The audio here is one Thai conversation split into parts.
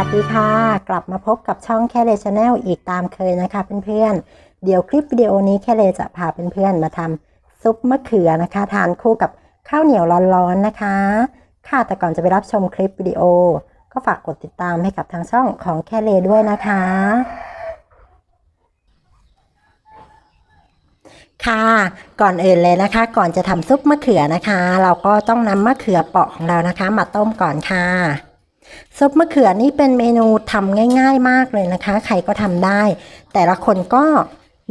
วัสดีค่ะ กลับมาพบกับช่องแค่เลชแนลอีกตามเคยนะคะเพื่อนๆ เดี๋ยวคลิปวิดีโอนี้แค่เลจะพาเพื่อนๆมาทำซุปมะเขือนะคะ ทานคู่กับข้าวเหนียวร้อนๆนะคะ ค่ะแต่ก่อนจะไปรับชมคลิปวิดีโอ ก็ฝากกดติดตามให้กับทางช่องของแค่เลด้วยนะคะ ค่ะ ก่อนอื่นเลยนะคะ ก่อนจะทำซุปมะเขือนะคะ เราก็ต้องนำมะเขือเปาะของเรานะคะ มาต้มก่อนค่ะ ซุปมะเขือนี่เป็นเมนูทำง่าย ๆ มากเลยนะคะ ใครก็ทำได้ แต่ละคนก็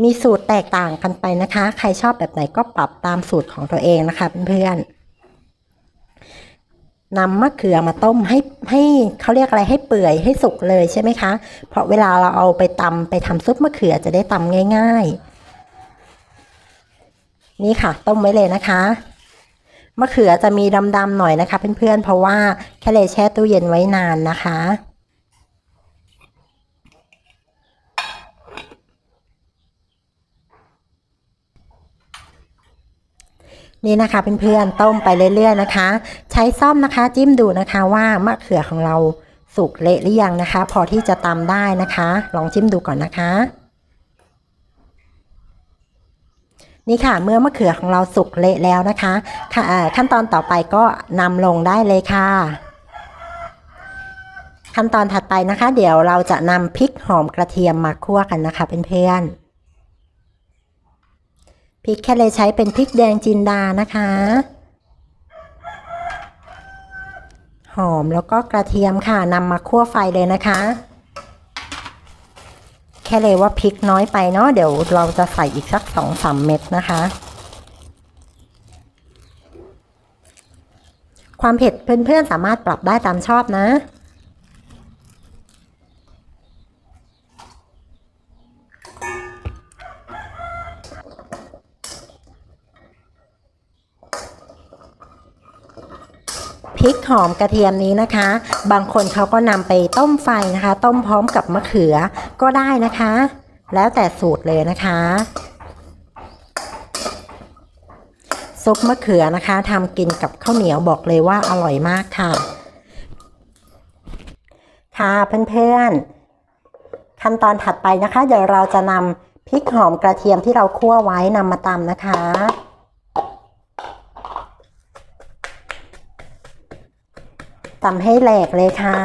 มีสูตรแตกต่างกันไปนะคะ ใครชอบแบบไหนก็ปรับตามสูตรของตัวเองนะคะเพื่อนๆนำมะเขือมาต้มให้ให้เขาเรียกอะไรให้เปื่อยให้สุกเลยใช่ไหมคะ เพราะเวลาเราเอาไปตำไปทำซุปมะเขือจะได้ตำง่าย ๆ นี่ค่ะ ต้มไว้เลยนะคะ มะเขือจะมีดำๆหน่อยนะคะ เพื่อนๆ เพราะว่าแค่เลยแช่ตู้เย็นไว้นานนะคะ นี่นะคะเพื่อนๆต้มไปเรื่อยๆนะคะ ใช้ซ่อมนะคะจิ้มดูนะคะว่ามะเขือของเราสุกเละหรือยังนะคะ พอที่จะตำได้นะคะ ลองจิ้มดูก่อนนะคะ นี่ค่ะเมื่อมะเขือของเราสุกเละแล้วนะคะค่ะขั้นตอนต่อไปก็นำลงได้เลยค่ะ ขั้นตอนถัดไปนะคะ เดี๋ยวเราจะนำพริกหอมกระเทียมมาคั่วกันนะคะเพื่อนๆพริกแค่เลยใช้เป็นพริกแดงจินดานะคะ หอมแล้วก็กระเทียมค่ะนำมาคั่วไฟเลยนะคะ แค่เลยว่าพริกน้อยไปเนาะเดี๋ยวเราจะใส่อีกสักสองสามเม็ดนะคะ ความเผ็ดเพื่อนๆสามารถปรับได้ตามชอบนะ พริกหอมกระเทียมนี้นะคะ บางคนเขาก็นำไปต้มไฟนะคะ ต้มพร้อมกับมะเขือก็ได้นะคะ แล้วแต่สูตรเลยนะคะซุปมะเขือนะคะทำกินกับข้าวเหนียวบอกเลยว่าอร่อยมากค่ะ ค่ะเพื่อนๆ ขั้นตอนถัดไปนะคะ เดี๋ยวเราจะนำพริกหอมกระเทียมที่เราคั่วไว้นำมาตำนะคะ ตำให้แหลกเลยค่ะ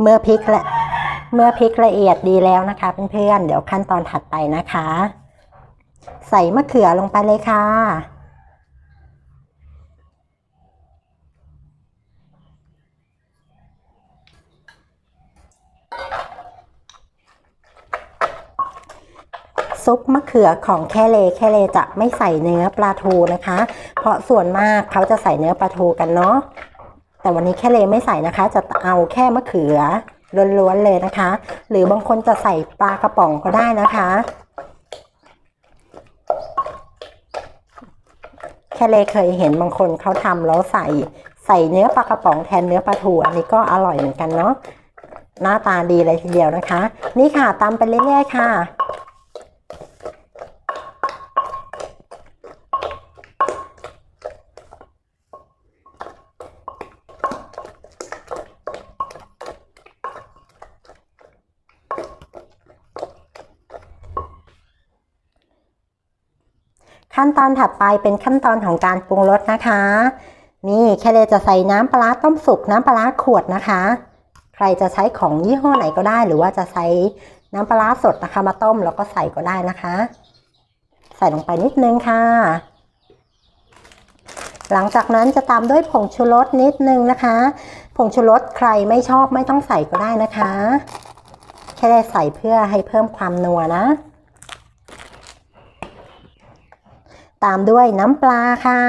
เมื่อพริกละเมื่อพริกละเอียดดีแล้วนะคะเพื่อนๆเดี๋ยวขั้นตอนถัดไปนะคะ ใส่มะเขือลงไปเลยค่ะ ซุปมะเขือของแค่เลแค่เลจะไม่ใส่เนื้อปลาทูนะคะ เพราะส่วนมากเขาจะใส่เนื้อปลาทูกันเนาะแต่วันนี้แค่เลไม่ใส่นะคะ จะเอาแค่มะเขือล้วนๆเลยนะคะ หรือบางคนจะใส่ปลากระป๋องก็ได้นะคะ แค่เลเคยเห็นบางคนเขาทำแล้วใส่ใส่เนื้อปลากระป๋องแทนเนื้อปลาทูอันนี้ก็อร่อยเหมือนกันเนาะหน้าตาดีเลยทีเดียวนะคะ นี่ค่ะตำไปเรื่อยๆค่ะ ขั้นตอนถัดไปเป็นขั้นตอนของการปรุงรสนะคะ นี่แค่เลยจะใส่น้ำปลาต้มสุกน้ำปลาขวดนะคะ ใครจะใช้ของยี่ห้อไหนก็ได้ หรือว่าจะใช้น้ำปลาสดนะคะ มาต้มแล้วก็ใส่ก็ได้นะคะ ใส่ลงไปนิดนึงค่ะ หลังจากนั้นจะตามด้วยผงชูรสนิดนึงนะคะ ผงชูรสใครไม่ชอบไม่ต้องใส่ก็ได้นะคะ แค่ได้ใส่เพื่อให้เพิ่มความนัวนะ ตามด้วยน้ำปลาค่ะ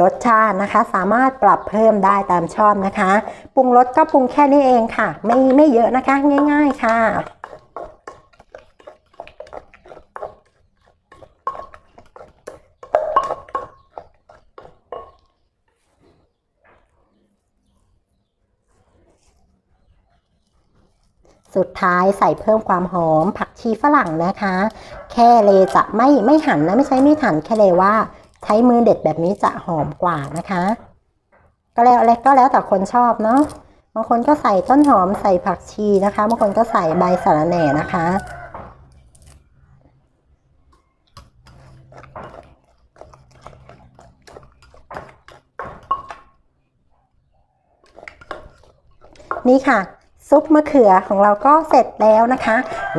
รสชาตินะคะ สามารถปรับเพิ่มได้ตามชอบนะคะ ปรุงรสก็ปรุงแค่นี้เองค่ะ ไม่ไม่เยอะนะคะ ง่าย ๆค่ะ ค สุดท้ายใส่เพิ่มความหอม ผักชีฝรั่งนะคะ แค่เลจะไม่ไม่หั่นนะไม่ใช่ไม่หั่นแค่เลว่าใช้มือเด็ดแบบนี้จะหอมกว่านะคะ ก็แล้วอะไรก็แล้วแต่คนชอบเนาะบางคนก็ใส่ต้นหอมใส่ผักชีนะคะบางคนก็ใส่ใบสะระแหน่นะคะนี่ค่ะ ซุปมะเขือของเราก็เสร็จแล้วนะคะ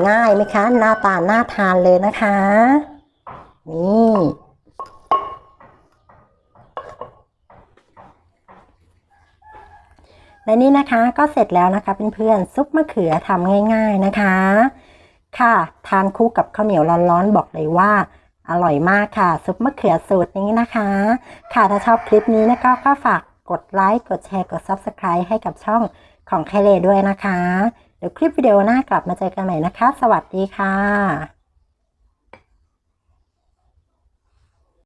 ง่ายไหมคะ หน้าตาน่าทานเลยนะคะ นี่และนี่นะคะก็เสร็จแล้วนะคะเพื่อนๆซุปมะเขือทำง่าย ๆนะคะ ค่ะ ทานคู่กับข้าวเหนียวร้อนๆบอกเลยว่าอร่อยมากค่ะ ซุปมะเขือสูตรนี้นะคะ ค่ะถ้าชอบคลิปนี้นะก็ก็ฝากกดไลค์กดแชร์กด Subscribe ให้กับช่อง ของแคเลด้วยนะคะ เดี๋ยวคลิปวิดีโอหน้ากลับมาเจอกันใหม่นะคะ สวัสดีค่ะ